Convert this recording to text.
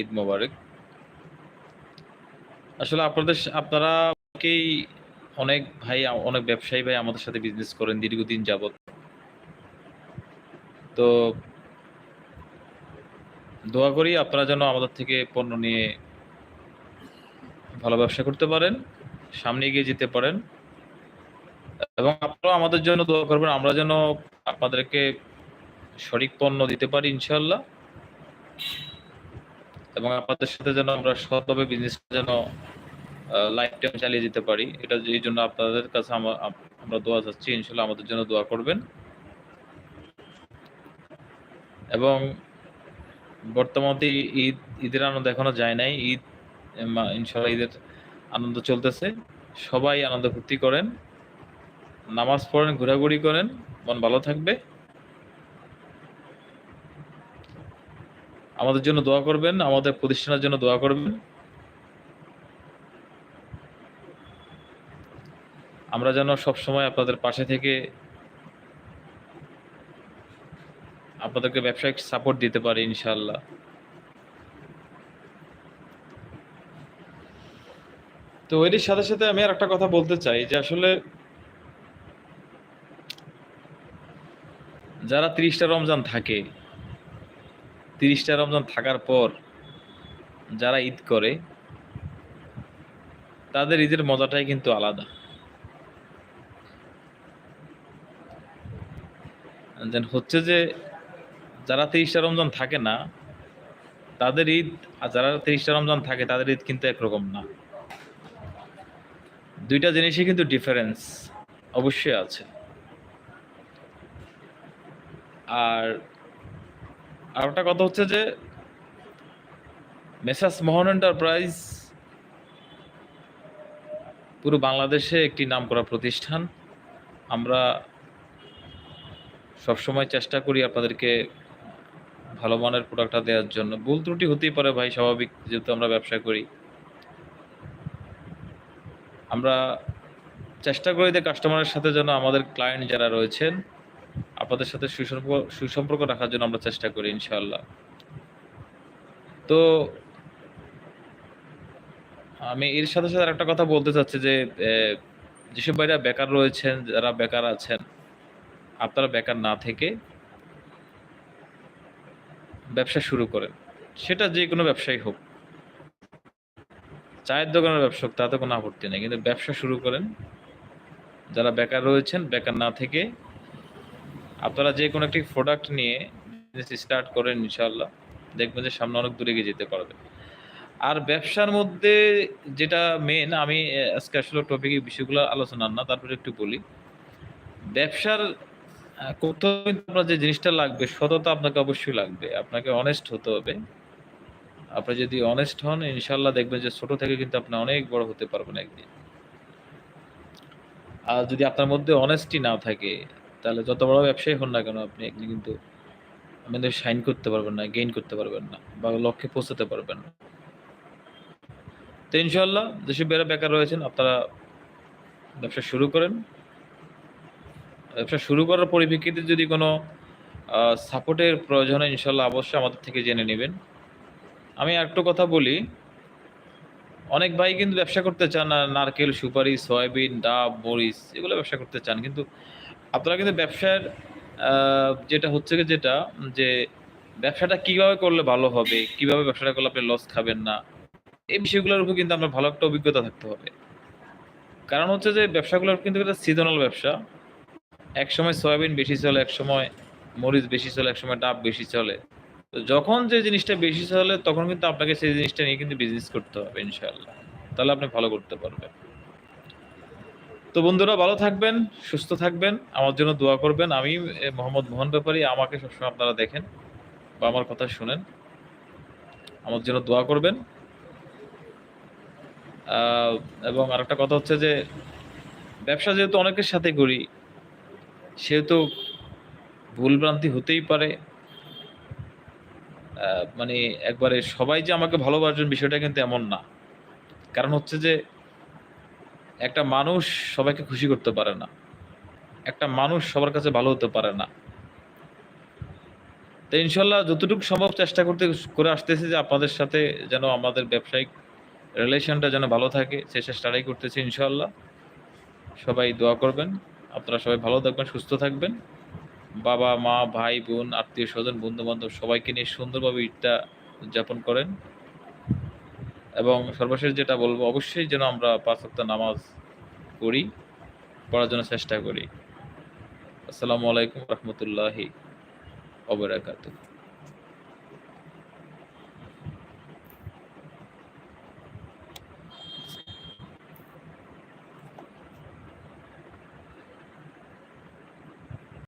ঈদ মোবারক। আসলে আপনাদের আপনারা অনেক ভাই, অনেক ব্যবসায়ী ভাই আমাদের সাথে বিজনেস করেন দীর্ঘদিন যাবৎ। তো দোয়া করি আপনারা যেন আমাদের থেকে পণ্য নিয়ে ভালো ব্যবসা করতে পারেন, সামনে এগিয়ে যেতে পারেন। এবং আপনারাও আমাদের জন্য দোয়া করবেন, আমরা যেন আপনাদেরকে সঠিক পণ্য দিতে পারি ইনশাল্লাহ এবং আপনাদের সাথে যেন আমরা সৎভাবে বিজনেস যেন লাইফ টাইম চালিয়ে যেতে পারি, এটা এই জন্য আপনাদের কাছে আমরা দোয়া চাচ্ছি, ইনশাল্লাহ আমাদের জন্য দোয়া করবেন। এবং বর্তমানে ঈদ, ঈদের আনন্দ এখনও যায় নাই, ঈদ ইনশাল্লাহ ঈদের আনন্দ চলতেছে। সবাই আনন্দ ফুর্তি করেন, নামাজ পড়েন, ঘোরাঘুরি করেন, মন ভালো থাকবে। আমাদের জন্য দোয়া করবেন, আমাদের প্রতিষ্ঠানের জন্য দোয়া করবেন। আমরা যেন সব সময় আপনাদের পাশে থেকে আপনাদেরকে ব্যবসায়িক সাপোর্ট দিতে পারি ইনশাল্লাহ তো এর সাথে সাথে আমি আর একটা কথা বলতে চাই, যে আসলে যারা তিরিশটা রমজান থাকে তিরিশটা রমজান থাকার পর যারা ঈদ করে, তাদের ঈদের মজাটাই কিন্তু আলাদা। দেন হচ্ছে যে, যারা তিরিশটা রমজান থাকে না, তাদের ঈদ, আর যারা তিরিশটা রমজান থাকে, তাদের ঈদ কিন্তু একরকম না। দুইটা জিনিসই কিন্তু ডিফারেন্স অবশ্যই আছে। আর আর একটা কথা হচ্ছে যে মেসাস মোহন এন্টারপ্রাইজ পুরো বাংলাদেশে একটি নাম করা প্রতিষ্ঠান। আমরা সবসময় চেষ্টা করি আপনাদেরকে ভালো মানের প্রোডাক্টটা দেওয়ার জন্য। ভুল ত্রুটি হতেই পারে ভাই, স্বাভাবিক যেহেতু আমরা ব্যবসা করি। আমরা চেষ্টা করি যে কাস্টমারের সাথে যেন আমাদের ক্লায়েন্ট যারা রয়েছেন আপনাদের সাথে সুসম্পর্ক সুসম্পর্ক রাখার জন্য আমরা চেষ্টা করি, ইনশাআল্লাহ। তো আমি এর সাথে সাথে একটা কথা বলতে চাচ্ছি যে যেসব ভাইরা বেকার রয়েছেন, যারা বেকার আছেন, আপনারা বেকার না থেকে ব্যবসা শুরু করেন। সেটা যে কোনো ব্যবসায়ী হোক। চায়ের দোকানের ব্যবসা হোক, তাতে কোনো আপত্তি নেই। কিন্তু ব্যবসা শুরু করেন, যারা বেকার রয়েছেন, বেকার না থেকে আপনারা যে কোনো একটি প্রোডাক্ট নিয়ে বিজনেস স্টার্ট করেন ইনশাল্লাহ দেখবেন যে সামনে অনেক দূরে এগিয়ে যেতে পারবে আর ব্যবসার মধ্যে যেটা মেন আমি আজকে আসলে টপিকে বিষয়গুলো আলোচনা না, তারপরে একটু বলি। ব্যবসার করতে আপনার যে জিনিসটা লাগবে, সততা আপনাকে অবশ্যই লাগবে। আপনাকে অনেস্ট হতে হবে। আপনি যদি অনেস্ট হন ইনশাল্লাহ দেখবেন যে ছোট থেকে কিন্তু আপনি অনেক বড় হতে পারবেন একদিন। আর যদি আপনার মধ্যে অনেস্টি না থাকে তাহলে যত বড় ব্যবসায়ী হন না কেন আপনি একদিন কিন্তু আমাদের শাইন করতে পারবেন না গেইন করতে পারবেন না বা লক্ষ্যে পৌঁছাতে পারবেন না। তো ইনশাল্লাহ যেসব বেড়া বেকার রয়েছেন, আপনারা ব্যবসা শুরু করেন। ব্যবসা শুরু করার পরিপ্রেক্ষিতে যদি কোনো সাপোর্টের প্রয়োজন হয় ইনশাল্লাহ অবশ্যই আমাদের থেকে জেনে নেবেন। আমি একটু কথা বলি, অনেক ভাই কিন্তু ব্যবসা করতে চান নারকেল, সুপারি, সয়াবিন, ডাব, মরিচ, এগুলো ব্যবসা করতে চান, কিন্তু আপনারা কিন্তু ব্যবসার যেটা হচ্ছে যেটা, যে ব্যবসাটা কীভাবে করলে ভালো হবে, কীভাবে ব্যবসাটা করলে আপনি লস খাবেন না, এই বিষয়গুলোর উপর কিন্তু আপনার ভালো একটা অভিজ্ঞতা থাকতে হবে। কারণ হচ্ছে যে ব্যবসাগুলোর কিন্তু একটা সিজনাল ব্যবসা। এক সময় সয়াবিন বেশি চলে এক সময় মরিচ বেশি চলে এক সময় ডাব বেশি চলে। তো যখন যে জিনিসটা বেশি চলে, তখন কিন্তু আপনাকে সেই জিনিসটা নিয়ে কিন্তু বিজনেস করতে হবে, ইনশাআল্লাহ। তাহলে আপনি ভালো করতে পারবেন। তো বন্ধুরা, ভালো থাকবেন, সুস্থ থাকবেন, আমার জন্য দোয়া করবেন। আমি মোহাম্মদ মোহন ব্যাপারী, আমাকে সবসময় আপনারা দেখেন বা আমার কথা শুনেন। আমার জন্য দোয়া করবেন। এবং আরেকটা কথা হচ্ছে যে, ব্যবসা যেহেতু অনেকের সাথে করি, সেহেতু ভুলভ্রান্তি হতেই পারে। মানে একবারে সবাই যে আমাকে ভালোবাসবেন বিষয়টা কিন্তু এমন না। কারণ হচ্ছে যে একটা মানুষ সবাইকে খুশি করতে পারে না। একটা মানুষ সবার কাছে ভালো হতে পারে না। তো ইনশাল্লাহ যতটুকু সম্ভব চেষ্টা করতে, করে আসতেছি যে আপনাদের সাথে যেন আমাদের ব্যবসায়িক রিলেশনটা যেন ভালো থাকে, সে চেষ্টাটাই করতেছি ইনশাল্লাহ। সবাই দোয়া করবেন। আপনারা সবাই ভালো থাকবেন, সুস্থ থাকবেন। বাবা, মা, ভাই, বোন আত্মীয় স্বজন বন্ধু বান্ধব সবাইকে নিয়ে সুন্দরভাবে ঈদটা উদযাপন করেন। এবং সর্বশেষ যেটা বলব, অবশ্যই যেন আমরা পাঁচ সপ্তাহ নামাজ পড়ি, পড়ার জন্য চেষ্টা করি। আসসালামু আলাইকুম রহমতুল্লাহি অবরাকাতুহ